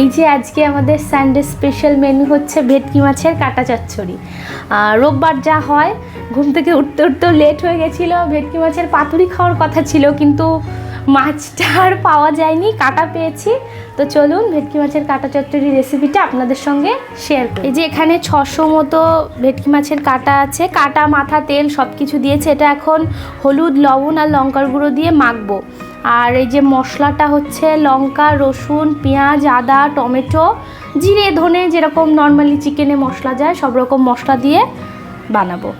এই যে আজকে আমাদের সানডে স্পেশাল মেনু হচ্ছে ভেটকি মাছের কাটা চচ্চড়ি। রোববার যা হয়, ঘুম থেকে উঠতে উঠতেও লেট হয়ে গেছিল, ভেটকি মাছের পাতুরি খাওয়ার কথা ছিল, কিন্তু মাছটা আর পাওয়া যায়নি, কাটা পেয়েছি। তো চলুন ভেটকি মাছের কাটা চচ্চড়ি রেসিপিটা আপনাদের সঙ্গে শেয়ার করি। এই যে এখানে ছশো মতো ভেটকি মাছের কাটা আছে, কাটা, মাথা, তেল সব কিছু দিয়েছে। এটা এখন হলুদ, লবণ আর লঙ্কার গুঁড়ো দিয়ে মাখবো। আর এই যে মশলাটা হচ্ছে লঙ্কা, রসুন, পেঁয়াজ, আদা, টমেটো, জিরে, ধনে, যেরকম নর্মালি চিকেনে মশলা যায়, সব রকম মশলা দিয়ে বানাবো।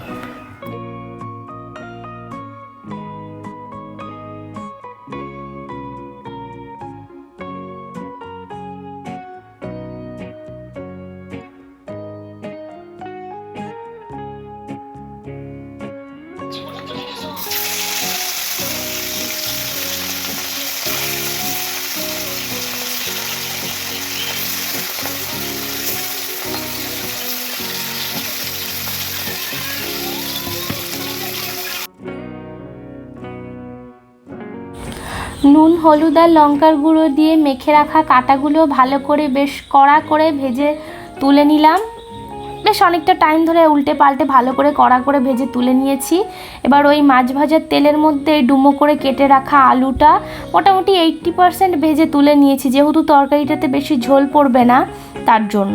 নুন, হলুদ আর লঙ্কার গুঁড়ো দিয়ে মেখে রাখা কাটাগুলো ভালো করে বেশ কড়া করে ভেজে তুলে নিলাম। বেশ অনেকটা টাইম ধরে উল্টে পাল্টে ভালো করে কড়া করে ভেজে তুলে নিয়েছি। এবার ওই মাছ ভাজার তেলের মধ্যে ডুমো করে কেটে রাখা আলুটা মোটামুটি এইট্টি পারসেন্ট ভেজে তুলে নিয়েছি, যেহেতু তরকারিটাতে বেশি ঝোল পড়বে না তার জন্য।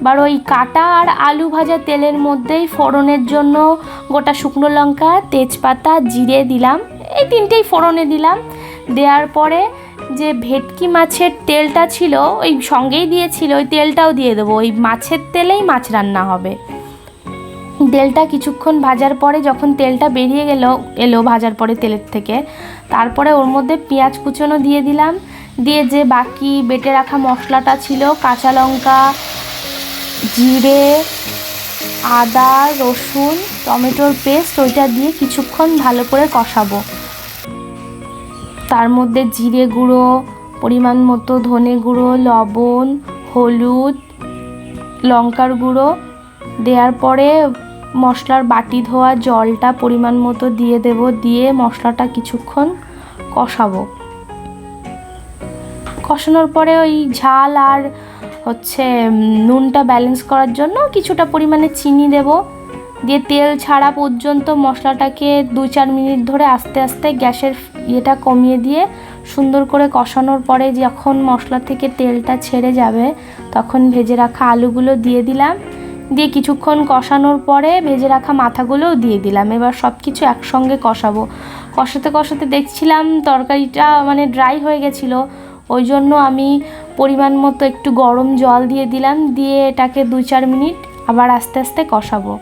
এবার ওই কাটা আর আলু ভাজা তেলের মধ্যেই ফোড়নের জন্য গোটা শুকনো লঙ্কা, তেজপাতা, জিরে দিলাম। এই তিনটেই ফোড়নে দিলাম। দেওয়ার পরে যে ভেটকি মাছের তেলটা ছিল, ওই সঙ্গেই দিয়েছিল, ওই তেলটাও দিয়ে দেবো। ওই মাছের তেলেই মাছ রান্না হবে। তেলটা কিছুক্ষণ ভাজার পরে যখন তেলটা বেরিয়ে গেল, এলো ভাজার পরে তেলের থেকে, তারপরে ওর মধ্যে পেঁয়াজ কুচনো দিয়ে দিলাম। দিয়ে যে বাকি বেটে রাখা মশলাটা ছিল, কাঁচা লঙ্কা, জিরে, আদা, রসুন, টমেটোর পেস্ট, ওইটা দিয়ে কিছুক্ষণ ভালো করে কষাবো। তার মধ্যে জিরে গুঁড়ো, পরিমাণ মতো ধনে গুঁড়ো, লবণ, হলুদ, লঙ্কার গুঁড়ো। দেওয়ার পরে মশলার বাটি ধোয়া জলটা পরিমাণ মতো দিয়ে দেব, দিয়ে মশলাটা কিছুক্ষণ কষাবো। কষানোর পরে ওই ঝাল আর হচ্ছে নুনটা ব্যালেন্স করার জন্য কিছুটা পরিমাণে চিনি দেব। দিয়ে তেল ছাড়া পর্যন্ত মশলাটাকে দু চার মিনিট ধরে আস্তে আস্তে গ্যাসের ইয়েটা কমিয়ে দিয়ে সুন্দর করে কষানোর পরে যখন মশলা থেকে তেলটা ছেড়ে যাবে, তখন ভেজে রাখা আলুগুলো দিয়ে দিলাম। দিয়ে কিছুক্ষণ কষানোর পরে ভেজে রাখা মাথাগুলোও দিয়ে দিলাম। এবার সব কিছু একসঙ্গে কষাবো। কষাতে কষাতে দেখছিলাম তরকারিটা মানে ড্রাই হয়ে গেছিল। ওই জন্য আমি পরিমাণ মতো একটু গরম জল দিয়ে দিলাম। দিয়ে এটাকে দু চার মিনিট আবার আস্তে আস্তে কষাবো।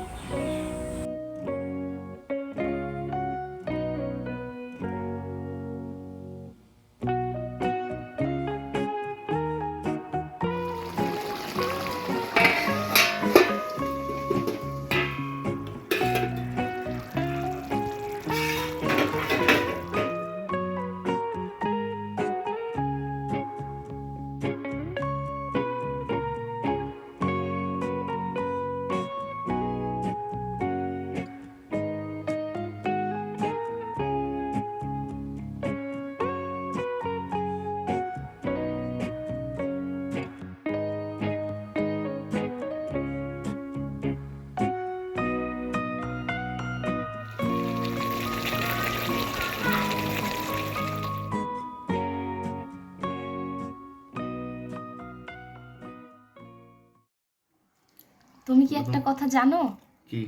তুমি কি একটা কথা জানো? কি?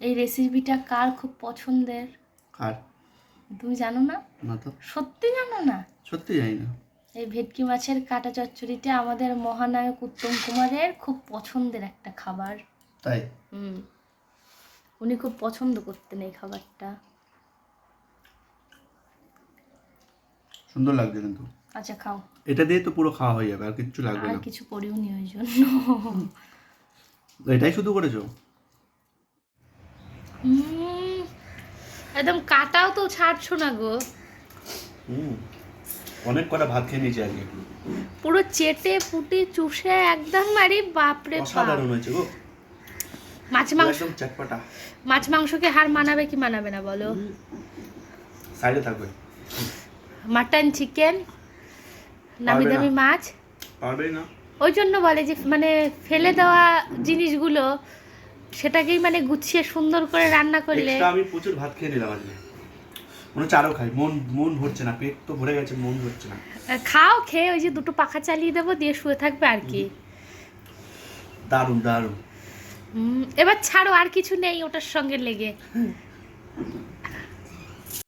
এই রেসিপিটা কার খুব পছন্দের? কার? তুমি জানো না? না তো। সত্যি জানো না? সত্যি জানি না। এই ভেটকি মাছের কাটা চচ্চড়িটা আমাদের মহানায়ক উত্তম কুমারের খুব পছন্দের একটা খাবার। তাই? হুম। উনি খুব পছন্দ করতেন এই খাবারটা। সুন্দর লাগছে কিন্তু। আচ্ছা খাও। এটা দিয়ে তো পুরো খাওয়া হয়ে যাবে আর কিচ্ছু লাগবে আর না। কিছু করিওনি ওই জন্য। এটাই শুধু করেছ? একদম কাটাও তো ছাড়ছো না গো। অনেক কটা ভাত খেয়ে নিয়েছি আজকে। পুরো চেটে ফুটে চুষে একদম আরে বাপরে বাপ। অসাধারণ হয়েছে গো। মাছ মাংস চটপটা। মাছ মাংসকে হার মানাবে কি মানাবে না বলো? সাইডে থাকবে। মাটন চিকেন নামি দামি মাছ। পারবেই না। ওই জন্য বলে যে মানে ফেলে দেওয়া জিনিসগুলো সেটাকেই মানে গুছিয়ে সুন্দর করে রান্না করলে আমি প্রচুর ভাত খেয়ে নিলাম আজকে। মনে হচ্ছে আরও খাই। মন মন ভরছে না পেট তো ভরে গেছে মন ভরছে না। খাও খেয়ে ওই যে দুটো পাখা চালিয়ে দেবো দিয়ে শুয়ে থাকবে আর কি। দারুণ দারুণ। এবার ছাড়ো আর কিছু নেই ওটার সঙ্গে লেগে।